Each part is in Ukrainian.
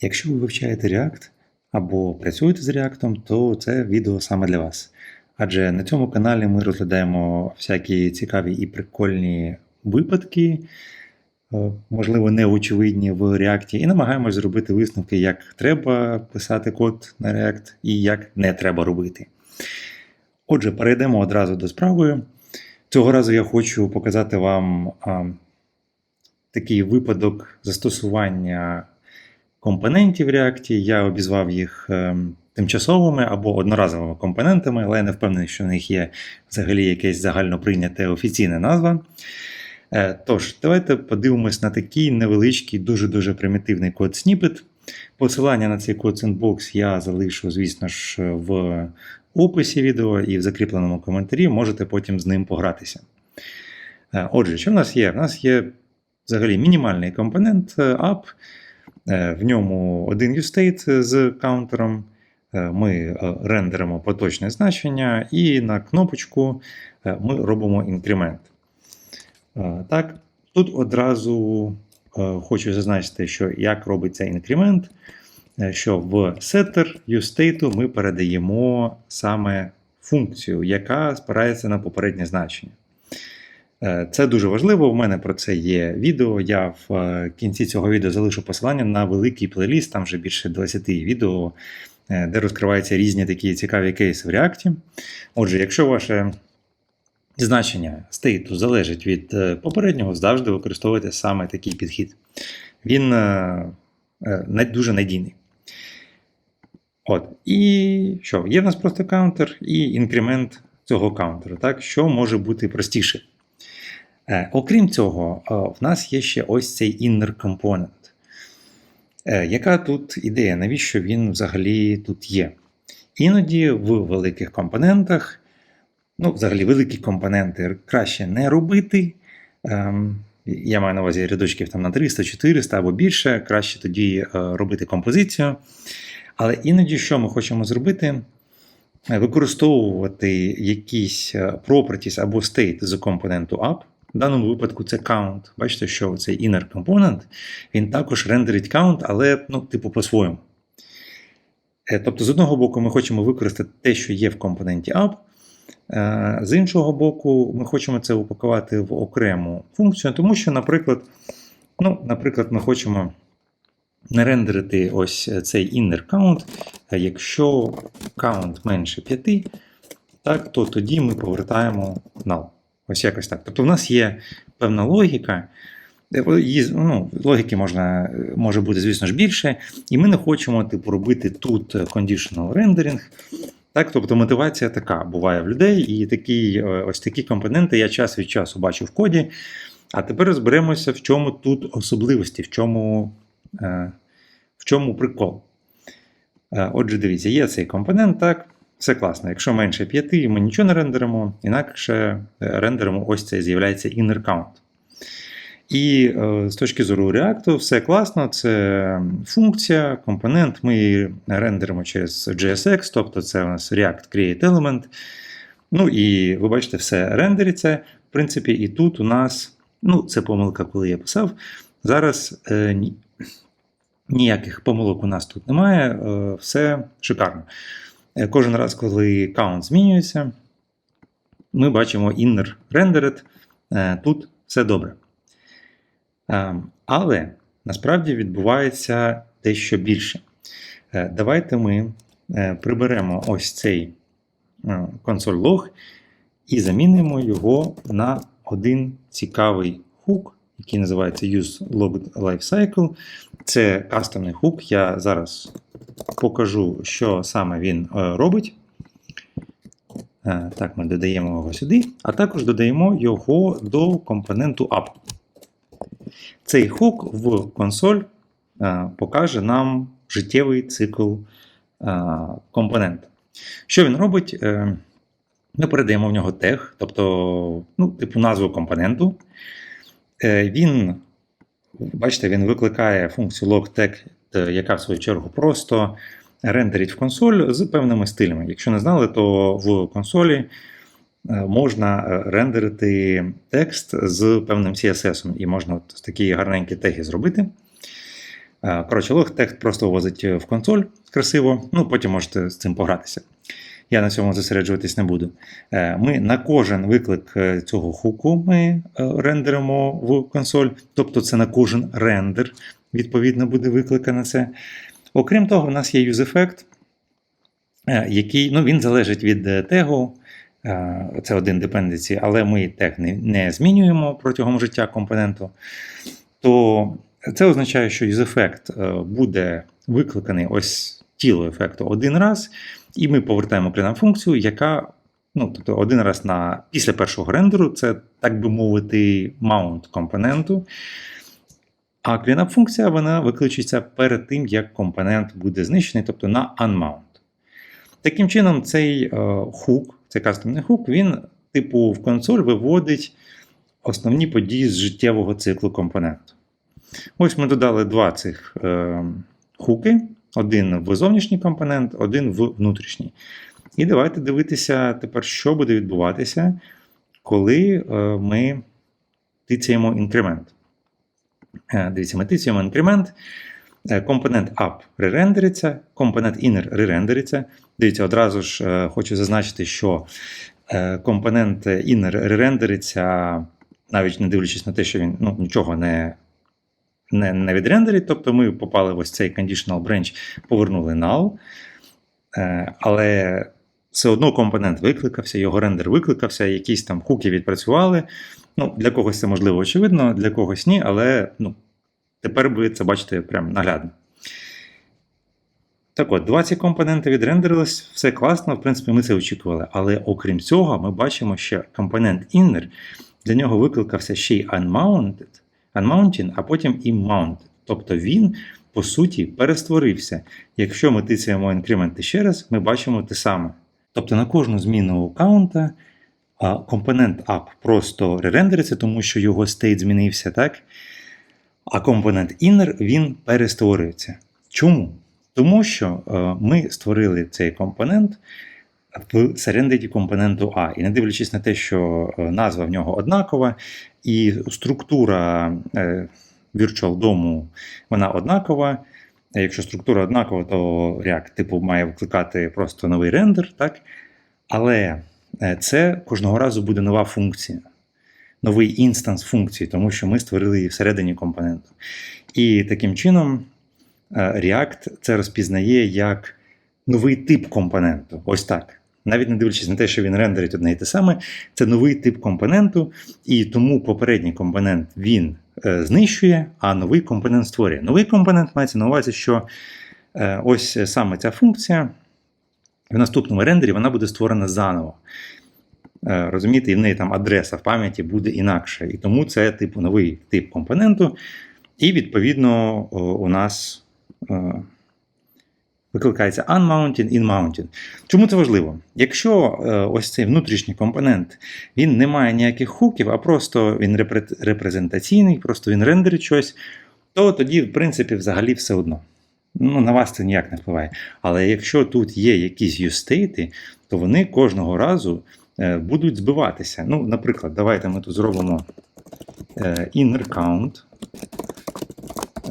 Якщо ви вивчаєте React або працюєте з React, то це відео саме для вас. Адже на цьому каналі ми розглядаємо всякі цікаві і прикольні випадки, е, можливо, неочевидні в React, і намагаємось зробити висновки, як треба писати код на React і як не треба робити. Отже, перейдемо одразу до справи. Цього разу я хочу показати вам а, такий випадок застосування компонентів React. Я обізвав їх ем, тимчасовими або одноразовими компонентами, але я не впевнений, що в них є взагалі якесь загальноприйняте офіційне назва. Е, Тож, давайте подивимось на такий невеличкий, дуже-дуже примітивний код сніпет. Посилання на цей код Sandbox я залишу, звісно ж, в описі відео і в закріпленому коментарі можете потім з ним погратися. Е, Отже, що в нас є? В нас є взагалі мінімальний компонент app, Е, в ньому один useState з каунтером. Е, Ми е, рендеримо поточне значення, і на кнопочку е, ми робимо інкремент. Е, Так, Тут одразу е, хочу зазначити, що як робиться інкремент, е, що в setter useState ми передаємо саме функцію, яка спирається на попереднє значення. Е, Це дуже важливо. У мене про це є відео. Я в е, кінці цього відео залишу посилання на великий плейліст, там вже більше 20 відео, е, де розкриваються різні такі цікаві кейси в React. Отже, якщо ваше значення стейту залежить від попереднього, завжди використовуйте саме такий підхід. Він дуже надійний. От. І що? Є в нас просто каунтер і інкремент цього каунтеру. Так? Що може бути простіше? Е, Окрім цього, е, в нас є ще ось цей inner component. Е, Яка тут ідея? Навіщо він взагалі тут є? Іноді в великих компонентах, ну, взагалі, великі компоненти краще не робити. Ем, Я маю на увазі рядочків там на 300, 400 або більше, краще тоді робити композицію. Але іноді, що ми хочемо зробити? Використовувати якісь properties або state з компоненту app. В даному випадку це count. Бачите, що цей inner component, він також рендерить count, але ну, типу по-своєму. Е, Тобто, з одного боку, ми хочемо використати те, що є в компоненті app. Е, З іншого боку, ми хочемо це упакувати в окрему функцію, тому що, наприклад, ну, наприклад, ми хочемо нарендерити ось цей inner count. Е, Якщо count менше 5, так, то тоді ми повертаємо null. Ось якось так. Тобто, в нас є певна логіка. Е, ну, Логіки можна, може бути, звісно ж, більше, і ми не хочемо типу, робити тут conditional rendering. Так, тобто мотивація така буває в людей, і такі, е, ось такі компоненти я час від часу бачу в коді. А тепер розберемося, в чому тут особливості, в чому, е, в чому прикол. Е, Отже, дивіться, є цей компонент, так, все класно. Якщо менше 5, ми нічого не рендеримо, інакше е, рендеримо ось це з'являється inner count. І е, з точки зору React, все класно, це функція, компонент. Ми її рендеримо через JSX, тобто це у нас React Create Element. Ну і ви бачите, все рендериться. В принципі, і тут у нас, ну, це помилка, коли я писав. Зараз е, ні, ніяких помилок у нас тут немає, е, все шикарно. Е, Кожен раз, коли count змінюється, ми бачимо inner rendered, е, тут все добре. Е, Але насправді відбувається дещо більше. Давайте ми приберемо ось цей консоль лог і замінимо його на один цікавий хук, який називається Use Logged Lifecycle. Це кастомний хук. Я зараз покажу, що саме він е, робить. Е, Так, ми додаємо його сюди, а також додаємо його до компоненту app. Цей хук в консоль е, покаже нам життєвий цикл компонента. Що він робить? Ми передаємо в нього тег, тобто ну, типу назву компоненту. Він, бачите, він викликає функцію logTag, яка в свою чергу просто рендерить в консоль з певними стилями. Якщо не знали, то в консолі е, можна е, рендерити текст з певним CSS, і можна от такі гарненькі теги зробити. Е, Коротше, лог текст просто вивозить в консоль красиво, ну потім можете з цим погратися. Я на цьому зосереджуватись не буду. Е, Ми на кожен виклик е, цього хуку ми е, рендеримо в консоль, тобто це на кожен рендер, відповідно, буде викликане це. Окрім того, в нас є use-effect, е, який ну, він залежить від е, тегу. Е, Це один dependency, але ми тег не, не змінюємо протягом життя компоненту. То це означає, що use-effect буде викликаний ось тіло ефекту один раз, і ми повертаємо клінам функцію, яка ну, тобто один раз на після першого рендеру, це, так би мовити, маунт компоненту. А cleanup функція вона викличеться перед тим, як компонент буде знищений, тобто на unmount. Таким чином, цей е, хук, цей кастомний хук, він, типу, в консоль виводить основні події з життєвого циклу компоненту. Ось ми додали два цих е, хуки: один в зовнішній компонент, один в внутрішній. І давайте дивитися тепер, що буде відбуватися, коли е, ми тицяємо інкремент. Е, Дивіться, ми тицяємо інкремент. е, Компонент up ререндериться, компонент inner ререндериться. Дивіться, одразу ж е, хочу зазначити, що компонент inner ререндериться, навіть не дивлячись на те, що він ну, нічого не, не, не відрендерить. Тобто ми попали в ось цей conditional branch, повернули null. Але все одно компонент викликався, його рендер викликався, якісь там хуки відпрацювали. Ну, Для когось це можливо очевидно, для когось ні, але ну, тепер ви це бачите прям наглядно. Так от, два ці компоненти відрендерились, все класно, в принципі, ми це очікували. Але окрім цього, ми бачимо, що компонент inner, для нього викликався ще й unmounted, unmounting, а потім і mounted. Тобто він, по суті, перестворився. Якщо ми тицяємо інкременти ще раз, ми бачимо те саме. Тобто на кожну зміну каунта а компонент up просто ререндериться, тому що його стейт змінився, так? А компонент inner він перестворюється. Чому? Тому що е, ми створили цей компонент в середині компоненту А. І не дивлячись на те, що е, назва в нього однакова, і структура е, Virtual DOM вона однакова. Якщо структура однакова, то React типу має викликати просто новий рендер, так? Але це кожного разу буде нова функція, новий інстанс функції, тому що ми створили її всередині компоненту. І таким чином е, React це розпізнає як новий тип компоненту. Ось так. Навіть не дивлячись на те, що він рендерить одне і те саме, це новий тип компоненту, і тому попередній компонент він е, знищує, а новий компонент створює. Новий компонент мається на увазі, що е, ось саме ця функція в наступному рендері вона буде створена заново. Е, Розумієте, і в неї там адреса в пам'яті буде інакше. І тому це типу новий тип компоненту. І, відповідно, у нас е, викликається unmounted, inmounted. Чому це важливо? Якщо е, ось цей внутрішній компонент він не має ніяких хуків, а просто він репрезентаційний, просто він рендерить щось, то тоді, в принципі, взагалі все одно. Ну, на вас це ніяк не впливає. Але якщо тут є якісь юстейти, то вони кожного разу е, будуть збиватися. Ну, наприклад, давайте ми тут зробимо е, inner count,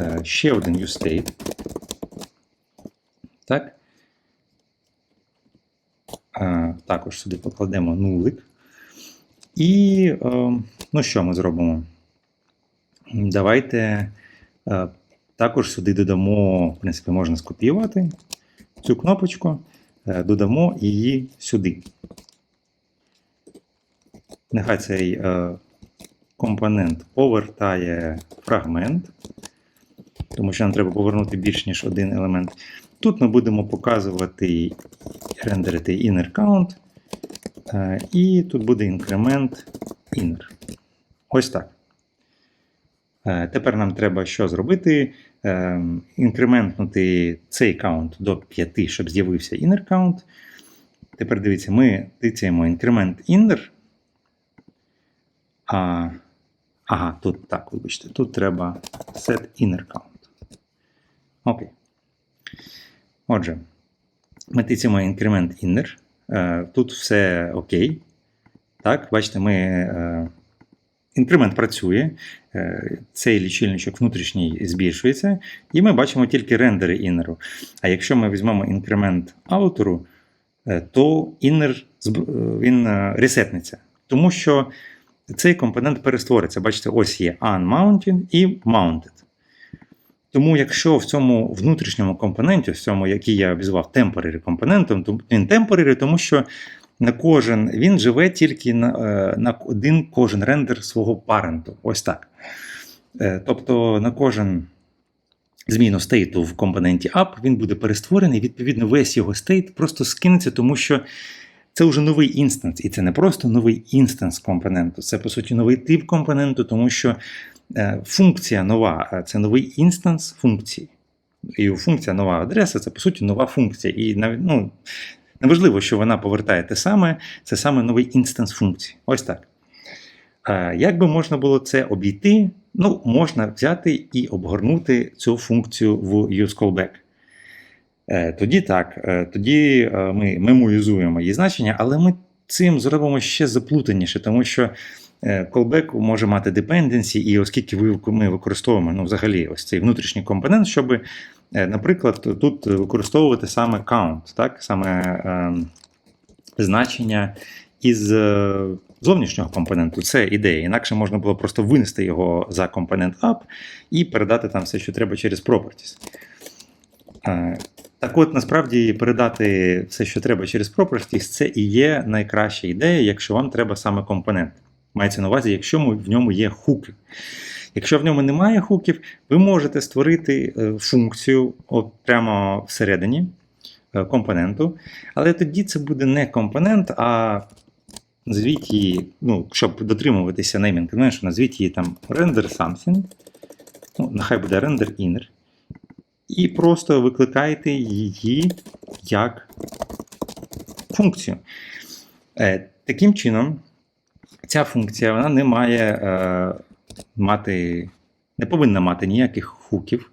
е, ще один ustate. Так. Також сюди покладемо нулик. І ну що ми зробимо? Давайте також сюди додамо, в принципі, можна скопіювати цю кнопочку, е, додамо її сюди. Нехай цей е, компонент повертає фрагмент, тому що нам треба повернути більш ніж один елемент. Тут ми будемо показувати рендерити inner count, е, і тут буде інкремент inner. Ось так. Е, Тепер нам треба що зробити? Е, Інкрементнути цей каунт до 5, щоб з'явився inner count. Тепер дивіться, ми тицяємо інкремент inner. А, ага, тут так, вибачте, тут треба set inner count. Окей. Отже, ми тицяємо інкремент inner. Е, Тут все окей. Так, бачите, ми інкремент працює, е, цей лічильничок внутрішній збільшується, і ми бачимо тільки рендери іннеру. А якщо ми візьмемо інкремент аутеру, е, то іннер зб- е, він ресетнеться. Тому що цей компонент перествориться. Бачите, ось є unmounted і mounted. Тому, якщо в цьому внутрішньому компоненті, в цьому, який я обізвав temporary компонентом, то він temporary, тому що на кожен він живе тільки на, е, на один кожен рендер свого паренту. Ось так. Е, Тобто на кожен зміну стейту в компоненті app він буде перестворений, відповідно, весь його стейт просто скинеться, тому що це вже новий інстанс, і це не просто новий інстанс компоненту, це по суті новий тип компоненту, тому що е, функція нова це новий інстанс функції. І функція нова адреса це по суті нова функція. І навіть ну, неважливо, що вона повертає те саме, це саме новий інстанс функції. Ось так. Як би можна було це обійти? Ну, можна взяти і обгорнути цю функцію в useCallback. Е, Тоді так, е, тоді е, ми мемоїзуємо її значення, але ми цим зробимо ще заплутаніше, тому що callback може мати dependency, і оскільки ми використовуємо ну, взагалі ось цей внутрішній компонент, щоб, наприклад, тут використовувати саме count, так? саме е, значення із е, зовнішнього компоненту. Це ідея. Інакше можна було просто винести його за компонент app і передати там все, що треба через properties. Е, Так от, насправді, передати все, що треба через properties, це і є найкраща ідея, якщо вам треба саме компонент. Мається на увазі, якщо в ньому є хуки. Якщо в ньому немає хуків, ви можете створити е, функцію от прямо всередині е, компоненту, але тоді це буде не компонент, а назвіть її, ну, щоб дотримуватися naming convention, назвіть її там render something, ну, нехай буде render inner, і просто викликайте її як функцію. Е, Таким чином, ця функція вона не має е, мати, не повинна мати ніяких хуків.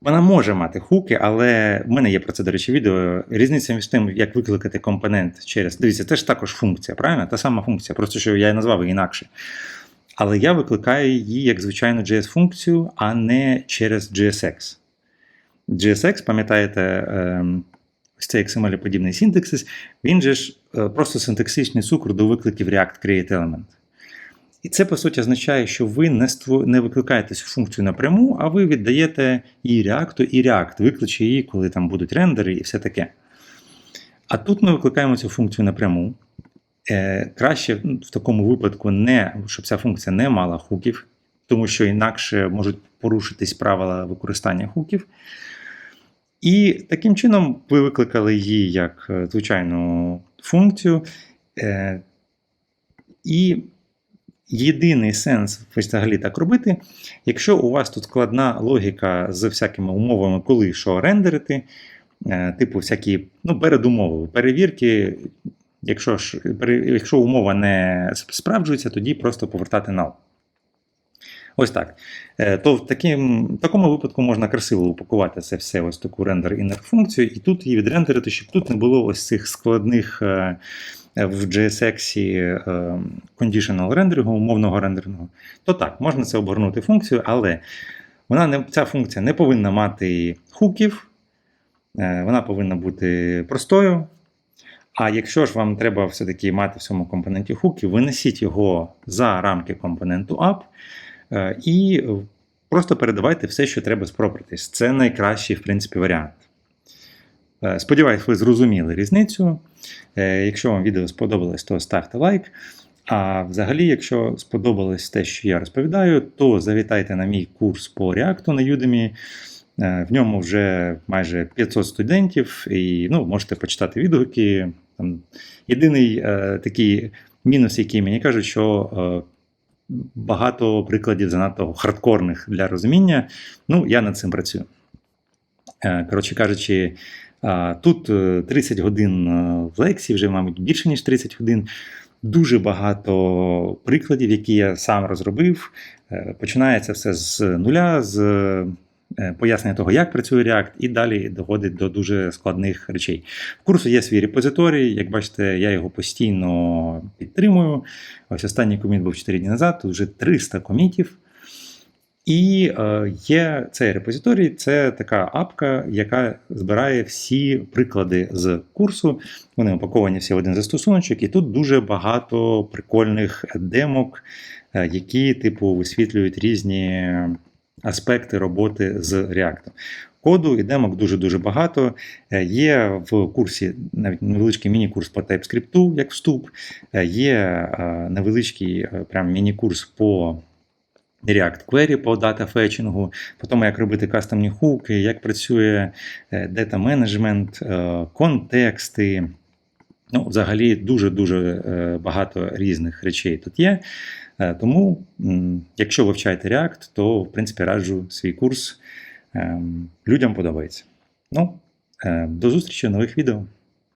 Вона може мати хуки, але в мене є про це, до речі, відео. Різниця між тим, як викликати компонент через. Дивіться, це ж також функція, правильно? Та сама функція, просто що я назвав її інакше. Але я викликаю її як звичайну JS-функцію, а не через JSX. JSX, пам'ятаєте, ем, ось цей XML-подібний синтаксис, він же ж е, просто синтаксичний цукор до викликів React Create Element. І це, по суті, означає, що ви не, ство... не викликаєте цю функцію напряму, а ви віддаєте і React, і React викличе її, коли там будуть рендери і все таке. А тут ми викликаємо цю функцію напряму. Е, краще ну, в такому випадку, не, щоб ця функція не мала хуків, тому що інакше можуть порушитись правила використання хуків. І таким чином ви викликали її як е, звичайну функцію. Е, і єдиний сенс взагалі так робити, якщо у вас тут складна логіка з всякими умовами, коли що рендерити, е, типу всякі ну, передумови, перевірки. Якщо ж якщо умова не справджується, тоді просто повертати null. Ось так. Е, То в таким, в такому випадку можна красиво упакувати це все ось таку рендер інер функцію, і тут її відрендерити, щоб тут не було ось цих складних е, в JSX е, conditional рендерингу, умовного рендерингу. То так, можна це обгорнути функцію, але вона не, ця функція не повинна мати хуків, е, вона повинна бути простою. А якщо ж вам треба все-таки мати в цьому компоненті хуки, винесіть його за рамки компоненту app е, і просто передавайте все, що треба з properties. Це найкращий, в принципі, варіант. Е, Сподіваюсь, ви зрозуміли різницю. Е, Якщо вам відео сподобалось, то ставте лайк. А взагалі, якщо сподобалось те, що я розповідаю, то завітайте на мій курс по React на Udemy. Е, В ньому вже майже 500 студентів, і ну, можете почитати відгуки. Там, єдиний е, такий мінус, який мені кажуть, що е, багато прикладів занадто хардкорних для розуміння. Ну, я над цим працюю. Е, коротше кажучи, тут е, 30 годин е, в лекції, вже, мабуть, більше, ніж 30 годин. Дуже багато прикладів, які я сам розробив. Е, Починається все з нуля, з е, пояснення того, як працює React, і далі доходить до дуже складних речей. В курсу є свій репозиторій. Як бачите, я його постійно підтримую. Ось останній коміт був 4 дні назад, тут вже 300 комітів. І е, є цей репозиторій, це така апка, яка збирає всі приклади з курсу. Вони упаковані всі в один застосуночок, і тут дуже багато прикольних демок, е, які, типу, висвітлюють різні аспекти роботи з React. Коду і демок дуже-дуже багато. Е, Є в курсі навіть невеличкий міні-курс по TypeScript, як вступ, є невеличкий прям міні-курс по React Query по дата-фетчингу, по тому, як робити кастомні хуки, як працює дата менеджмент, контексти. Ну, взагалі, дуже-дуже е, багато різних речей тут є. Е, Тому, якщо вивчаєте React, то в принципі раджу свій курс. Ем, Людям подобається. Ну, е, до зустрічі в нових відео.